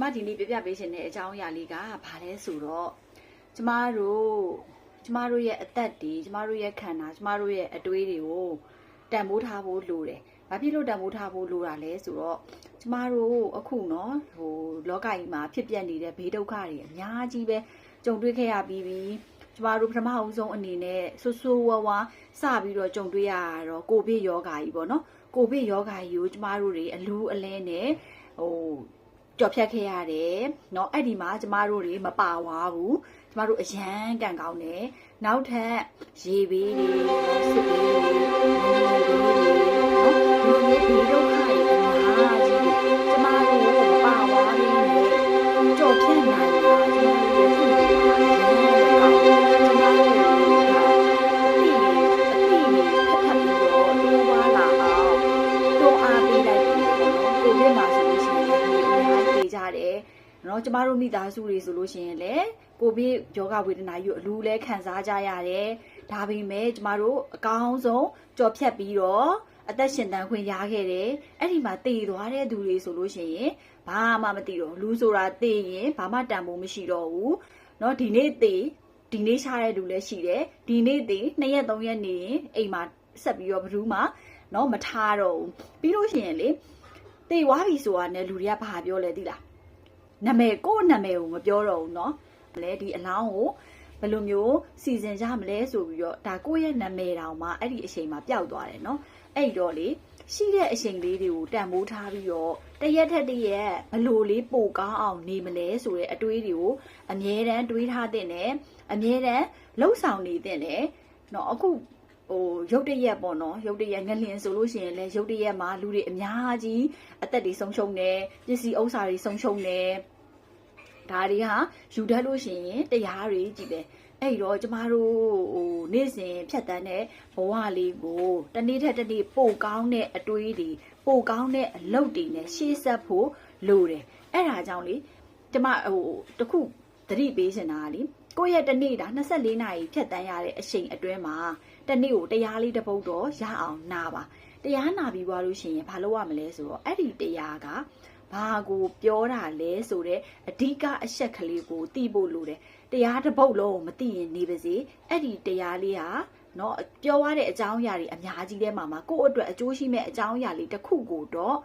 မဒီနေ့ပြပြပေးရှင်တဲ့အကြောင်းအရာလေးကဘာလဲဆိုတော့ကျမတို့ကျမတို့ရဲ့အသက်တွေကျမတို့ရဲ့ခန္ဓာကျမတို့ရဲ့အတွေးတွေကိုတန်ဖိုးထားဖို့လိုတယ်။ဘာဖြစ်လို့တန်ဖိုးထားဖို့လိုတာလဲဆိုတော့ကျမတို့အခုနော်ဟိုလောကကြီးမှာဖြစ်ပျက်နေတဲ့ဘေးဒုက္ခတွေအများကြီးပဲကြုံတွေ့ခဲ့ရပြီးပြီ။ကျမတို့ပထမအဦးဆုံးအနေနဲ့ဆူဆူဝါဝါစပြီးတော့ကြုံတွေ့ရတာတော့ကိုဗစ်ယောဂါကြီးပေါ့နော်။ကိုဗစ်ယောဂါကြီးကိုကျမတို့တွေအလူးအလဲနဲ့ဟို ကြော်ဖြတ်ခဲ့ရတယ်เนาะအဲ့ဒီမှာကျမတို့တွေမပါဝါဘူးကျမတို့အရန်ကန်ကောင်းတယ်နောက်ထပ်ရေဘေးတွေစစ်ဘေးတွေငရေဘေးတွေเนาะဒီလိုမျိုးဒီဒုက္ခ เนาะကျမတို့မိသားစုတွေဆိုလို့ရှိရင်လည်းကိုဗစ်ယောဂဝေဒနာကြီးကိုအလူလဲခံစားကြရတယ်ဒါပေမဲ့ကျမတို့အကောင်းဆုံးကြော်ဖြတ်ပြီးတော့အသက်ရှင်တန်ခွင့်ရခဲ့တယ်အဲ့ဒီမှာတည်သွားတဲ့သူတွေဆိုလို့ရှိရင်ဘာမှမသိတော့ဘူးလူဆိုတာတည်ရင်ဘာမှတန်ဖိုးမရှိတော့ဘူးเนาะဒီနေ့တည်ဒီနေ့ရှားတဲ့လူလည်းရှိတယ်ဒီနေ့တည်2ရက်3ရက်နေရင်အိမ်မှာဆက်ပြီးတော့ဘယ်သူမှเนาะမထားတော့ဘူးပြီးလို့ရှိရင်လေတေဝါပြီဆိုတာနဲ့လူတွေကဘာပြောလဲသိလား နာမည်ကိုယ့်နာမည်ကိုမပြောတော့ဘူးเนาะလဲဒီအလောင်းကိုဘယ်လိုမျိုးစီစဉ်ကြမလဲဆိုပြီးတော့ဒါကိုယ့်ရဲ့နာမည်တောင်မှအဲ့ဒီအချိန်မှာပျောက်သွားတယ်เนาะအဲ့တော့လေရှိတဲ့အချိန်လေးတွေကိုတန်ဖိုးထားပြီးတော့တရက်ထက်တရက်ဘလို့လေးပိုကောင်းအောင်နေမလဲဆိုတဲ့အတွေးတွေကိုအမြဲတမ်းတွေးထားတဲ့နဲ့အမြဲတမ်းလှုပ်ဆောင်နေတဲ့နဲ့เนาะအခု ဟိုရုတ်တရက်ပေါ့နော်ရုတ်တရက်ငလျင်ဆိုလို့ရှိရင်လည်းရုတ်တရက်မှာလူတွေအများကြီးအသက်တွေဆုံးရှုံးတယ်ပစ္စည်းဥစ္စာတွေဆုံးရှုံးတယ်ဒါတွေဟာယူတတ်လို့ရှိရင်တရားတွေကြည့်တယ်အဲ့တော့ကျမတို့ဟိုနေ့စဉ်ဖြတ်တန်းတဲ့ဘဝလေးကိုတနေ့ထက်တနေ့ပိုကောင်းတဲ့အတွေးတွေပိုကောင်းတဲ့အလုပ်တွေနဲ့ရှေ့ဆက်ဖို့လိုတယ်အဲ့ဒါကြောင့်လေကျမဟိုတခုသတိပေးချင်တာကလေကိုယ့်ရဲ့တနေ့တာ24နာရီဖြတ်တန်းရတဲ့အချိန်အတွင်းမှာတနေ့ကိုတရားလေးတစ်ပုဒ်တော့ရအောင်နာပါတရားနာပြီးွားလို့ရှိရင်ဘာလုပ်ရမလဲဆိုတော့အဲ့ဒီတရားကဘာကိုပြောတာလဲဆိုတော့အဓိကအချက်ကလေးကိုသိဖို့လိုတယ်တရားတစ်ပုဒ်လုံးကိုမသိရင်နေပါစေအဲ့ဒီတရားလေးဟာနော်ပြောရတဲ့အကြောင်းအရာတွေအများကြီးထဲမှာမှာကိုယ့်အတွက်အကျိုးရှိမဲ့အကြောင်းအရာလေးတစ်ခုကိုတော့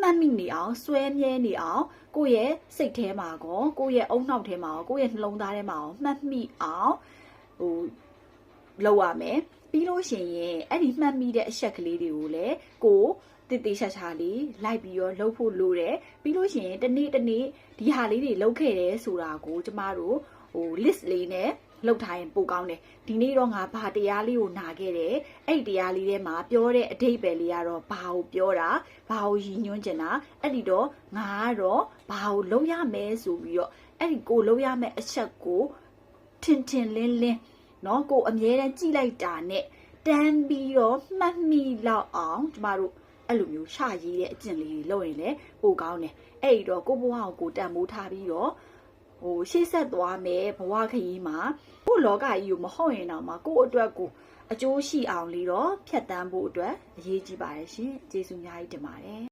မှတ်မိနေအောင်စွဲမြဲနေအောင်ကိုယ့်ရဲ့စိတ်ထဲမှာကောကိုယ့်ရဲ့အုံနှောက်ထဲမှာကောကိုယ့်ရဲ့နှလုံးသားထဲမှာကောမှတ်မိအောင်ဟိုလောက်ရမယ်ပြီးလို့ရှိရင်အဲ့ဒီမှတ်မိတဲ့အချက်ကလေးတွေကိုလည်းကိုတည်တည်ရှာရှာလေးလိုက်ပြီးတော့လှုပ်ဖို့လိုတယ်ပြီးလို့ရှိရင်တနေ့တနေ့ဒီဟာလေးတွေလှုပ်ခဲ့တယ်ဆိုတာကိုကျမတို့ဟို list လေးနဲ့ လှုပ်ထားရင်ပိုကောင်းတယ်ဒီနေ့တော့ငါဘာတရားလေးကိုနာခဲ့တယ်အဲ့ဒီတရားလေးထဲမှာပြောတဲ့အဓိပ္ပာယ်လေးကတော့ဘာကိုပြောတာဘာကိုရည်ညွှန်းချင်တာအဲ့ဒီတော့ငါကတော့ဘာကိုလုပ်ရမယ်ဆိုပြီးတော့အဲ့ဒီကိုလုပ်ရမယ်အချက်ကိုထင်ထင်လင်းလင်းเนาะကိုအမြဲတမ်းကြည့်လိုက်တာနဲ့တန်းပြီးတော့မှတ်မိလောက်အောင်ကျမတို့အဲ့လိုမျိုးရှာရည်တဲ့အကျင့်လေးတွေလုပ်ရင်လည်းပိုကောင်းတယ်အဲ့ဒီတော့ကိုဘဝကိုကိုတန်မိုးထားပြီးတော့ ဟိုရှေ့ဆက်သွားမယ်ဘဝခရီးမှာကိုလောကကြီးကိုမဟုတ်ရင်တော့မှကိုအတွက်ကိုအကျိုးရှိအောင်လေးတော့ဖြတ်တန်းဖို့အတွက်အရေးကြီးပါတယ်ရှင်ကျေးဇူးအများကြီးတင်ပါတယ်